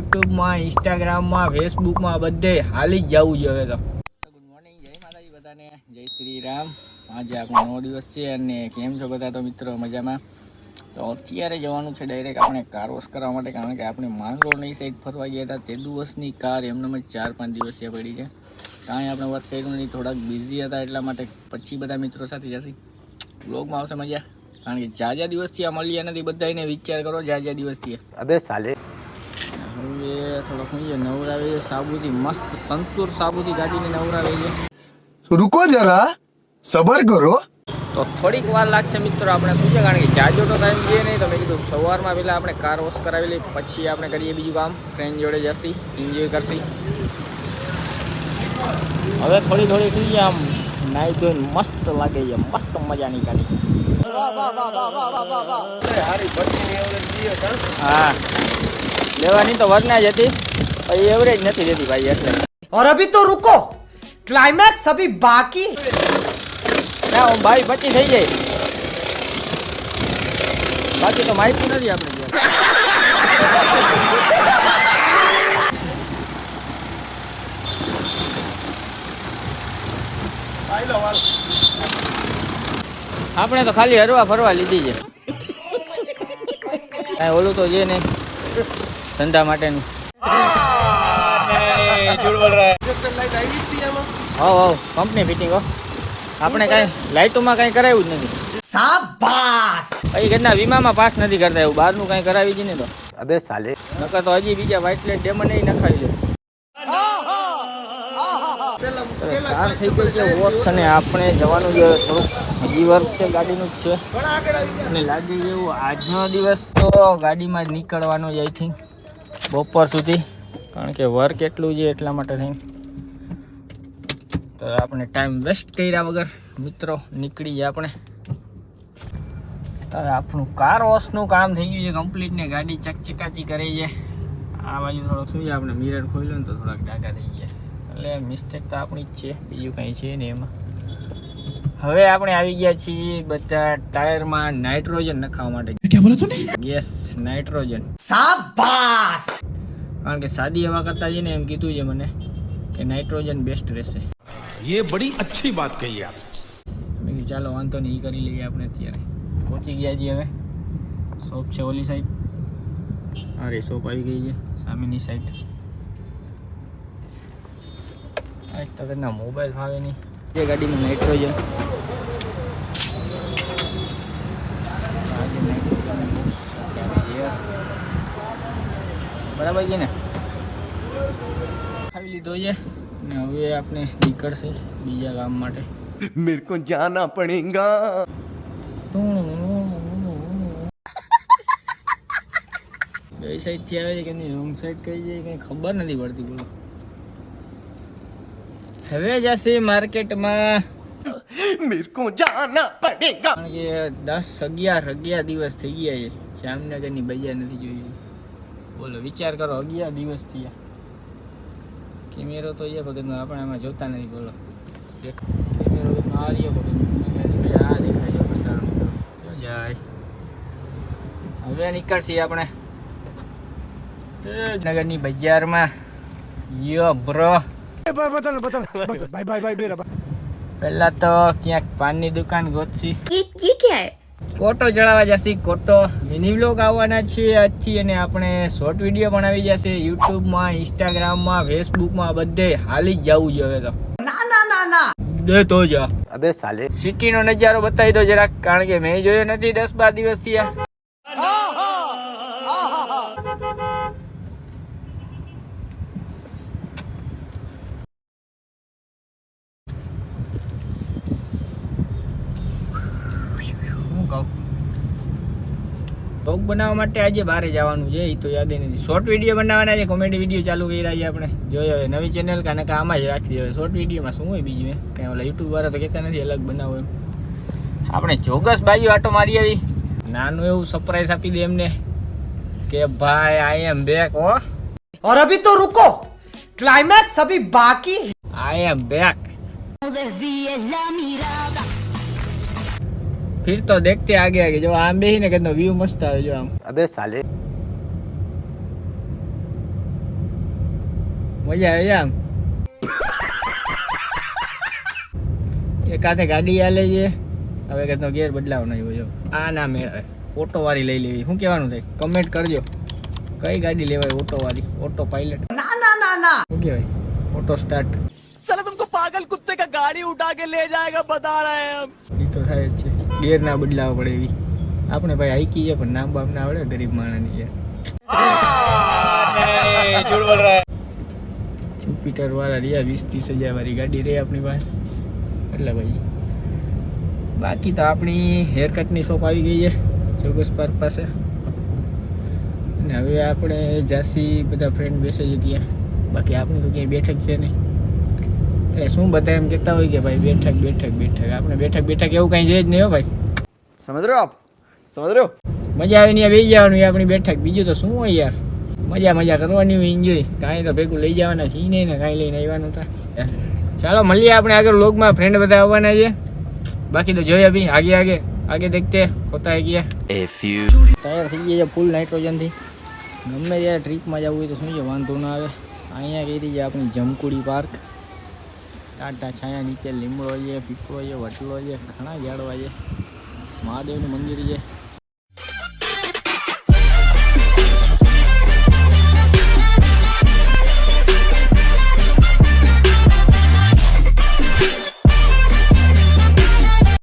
યુટ્યુબમાં ઇન્સ્ટાગ્રામમાં ફેસબુકમાં બધે હાલી જ જવું જોઈએ તો. ગુડ મોર્નિંગ જય માતાજી બધાને. જય શ્રી રામ આજે આપણો નવો દિવસ છે અને કેમ છો બધા તો મિત્રો મજામાં? તો અત્યારે જવાનું છે ડાયરેક્ટ આપણે કાર વોશ કરવા માટે કારણ કે આપણે માંગરોળની સાઈડ ફરવા ગયા હતા. તે દિવસની કાર એમને ચાર પાંચ દિવસ ત્યાં પડી છે. કાંઈ આપણે વાત કર્યું નહીં થોડાક બિઝી હતા એટલા માટે પછી બધા મિત્રો સાથે જશે. બ્લોગમાં આવશે મજા. કારણ કે જ્યાં જ્યાં દિવસથી આ મળ્યા નથી બધા એને વિચાર કરો જ્યાં જ્યાં દિવસથી. અબે સાલે. થોડોક સાબુથી મસ્ત સંતૂર સાબુથી કાઢીને નવરાવી છે. રૂકો જરા સબર કરો. તો થોડીક વાર લાગશે મિત્રો આપણે શું છે? કારણ કે જાજો તો ટાઈમ જઈએ નહીં. તમે કીધું સવારમાં પહેલાં આપણે કાર વોશ કરાવી લઈએ પછી આપણે કરીએ બીજું કામ. ફ્રેન્ડ જોડે જશી એન્જોય કરશી. હવે થોડી થોડી થઈ ગયા આમ નાઈ ધોઈને મસ્ત લાગે છે. મસ્ત મજાની ગાડી. હા. લેવાની તો વરના જ હતી પણ એવરેજ નથી દેતી ભાઈ એટલે और अभी तो रुको क्लाइमैक्स अभी बाकी ના હું ભાઈ પછી થઈ જાય બાકી તો માહિતી નથી આપણે જોડે. આપણે તો ખાલી હરવા ફરવા લીધી છે કાંઈ ઓલું તો છે નહીં ધંધા માટેનું. હો હો કંપની ફિટિંગ હો. આપણે કાંઈ લાઇટોમાં કાંઈ કરાવ્યું જ નથી. શાબાશ! પછી ઘરના વીમામાં પાસ નથી કરતા એવું. બહારનું કાંઈ કરાવી જ નહીં તો. અબે સાલે. નકર તો હજી બીજા વ્હાઇટ લાઇટ ડેમન નહીં નખાવી કાર થઈ ગઈ અને આપણે જવાનું છે હજી વર્ક છે ગાડીનું જ છે. અને લાગે એવું આજનો દિવસ તો ગાડીમાં જ નીકળવાનો જ આઈ થિંક બપોર સુધી. કારણ કે વર્ક એટલું છે એટલા માટે થઈને. તો આપણે ટાઈમ વેસ્ટ કર્યા વગર મિત્રો નીકળી જાય આપણે. તો આપણું કાર વોશનું કામ થઈ ગયું છે કમ્પ્લીટ ને ગાડી ચકચકાચી કરી છે. આ બાજુ થોડો શું છે આપણે મિરર ખોલ્યું ને તો થોડાક ડાકા થઈ ગયા. એટલે મિસ્ટેક તો આપણી જ છે બીજું કંઈ છે ને એમાં. હવે આપણે આવી ગયા છીએ બધા ટાયરમાં નાઇટ્રોજન નખાવા માટે. ગેસ નાઇટ્રોજન સાબા કારણ કે સાદી હવા કરતાં જઈને એમ કીધું છે મને કે નાઇટ્રોજન બેસ્ટ રહેશે. એ બડી અચ્છી વાત કહી આપ. મેં ચાલો વાંધો નહીં કરી લઈએ આપણે અત્યારે. પહોંચી ગયા છીએ હવે. શોપ છે ઓલી સાઈડ અરે શોપ આવી ગઈ છે. સામેની સાઈડ એક તો મોબાઈલ ફાવે નહીં. જે ગાડીમાં નાઇટ્રોજન. બરાબર છે ને? ખાવી લીધો છે. ને હવે આપણે નીકળશે બીજા ગામ માટે. મેરે કો જાના પડેગા બે સાઈડથી આવે છે કે રોંગ સાઈડ કઈ જાય? કંઈ ખબર નથી પડતી બોલો. હવે જશે માર્કેટમાં. મેરે કો જાના પડેગા કારણ કે દસ અગિયાર અગિયાર દિવસ થઈ ગયા છે. જામનગરની બજાર નથી જોઈ. બોલો વિચાર કરો અગિયાર દિવસ થયા. કેમેરો તો એ વગરનો આપણે આમાં જોતા નથી બોલો. કેમેરો વગરનો આ રહ્યો વગરનો આ દેખાય છે જાય હવે નીકળશે આપણે નગરની બજારમાં. યો બ્રો. પહેલા તો ક્યાંક પાનની દુકાન ગોતશી. ક્યાં કોટો ચડાવવા જશે. કોટો મિની વ્લોગ આવવાના છે આજથી અને આપણે શોર્ટ વીડિયો પણ આવી જશે યુટ્યુબમાં ઇન્સ્ટાગ્રામમાં ફેસબુકમાં બધે હાલી જ જવું જોઈએ તો. ના ના ના ના. દે તો જા. સાલે. સિટીનો નજારો બતાવી દો જરાક કારણ કે મેં જોયો નથી દસ બાર દિવસથી આ વ્લોગ બનાવવા માટે આજે બહાર જવાનું છે એ તો યાદ નથી શોર્ટ વિડીયો બનાવવાના છે કોમેડી વિડીયો ચાલુ કર્યા છે આપણે જોઈએ હવે નવી ચેનલ કાને કે આમાં જ રાખી હવે શોર્ટ વિડીયોમાં શું હોય બીજું કંઈ ઓલા યુટ્યુબ વાળા તો કહેતા નથી અલગ બનાવો એમ આપણે ચોક્કસ બાજુ આટો મારી આવી નાનું એવું સરપ્રાઈઝ આપી દે એમને કે ભાઈ આઈ એમ બેક ઓ और अभी तो रुको क्लाइमैक्स अभी बाकी આઈ એમ બેક फिर तो देखते आगे आगे जो आम बेही ने कहते व्यू मस्त આવે જો આમ અબે સાલે મજા આવે છે આમ એકાથે ગાડી આલે છે હવે કે તો ગેર બદલાવ નહીં હોય આ ના મેળવે ઓટો વાળી લઈ લેવી શું કહેવાનું થાય કમેન્ટ કરજો કઈ ગાડી લેવાય ઓટો વાળી ઓટો પાયલટ ના ના ના ના શું કહેવાય ઓટો સ્ટાર્ટ साला तुमको पागल कुत्ते का गाड़ी उठा के ले जाएगा बता रहे हैं हम એ તો થાય જ છે ગેર ના બદલાવા પડે એવી. આપણે ભાઈ આઈકી છે, પણ નામ બામ ના આવડે ગરીબ માણસની છે જુપિટર વાળા રહ્યા વીસ ત્રીસ હજાર વાળી ગાડી રહી આપણી પાસે. એટલે ભાઈ. બાકી તો આપણી હેરકટની શોપ આવી ગઈ છે જોગસ પાર્ક પાસે. અને હવે આપણે જાસી બધા ફ્રેન્ડ બેસે છે ત્યાં. બાકી આપણી તો ક્યાંય બેઠક છે નહીં. એટલે શું બધા એમ કહેતા હોય કે ભાઈ બેઠક બેઠક બેઠક. આપણે બેઠક બેઠક એવું કાંઈ છે જ નહીં હો ભાઈ. સમજ રહ્યો આપ? સમજ રહ્યો? મજા આવે ને બેસી જવાનું આપણી બેઠક. બીજું તો શું હોય યાર? મજા મજા કરવાની હોય એન્જોય કાંઈ તો ભેગું લઈ જવાના છે નહીં ને કાંઈ લઈને આવવાનું હતા ચાલો મળીએ આપણે આગળ લોગમાં ફ્રેન્ડ બધા આવવાના છે. બાકી તો જોઈએ ભાઈ આગે આગે. આગે દેખતે હોતા હે ગયા. તૈયાર થઈ ગયા છે ફૂલ નાઇટ્રોજનથી ગમે ત્યારે ટ્રીપમાં જવું હોય તો શું છે વાંધો ના આવે. અહીંયા કહી દઈએ આપણી જમકુડી પાર્ક ટાટા છાયા નીચે લીમડો છે, પીપળો છે, વટલો છે, ઘણા ઝાડવા છે. મહાદેવનું મંદિર છે.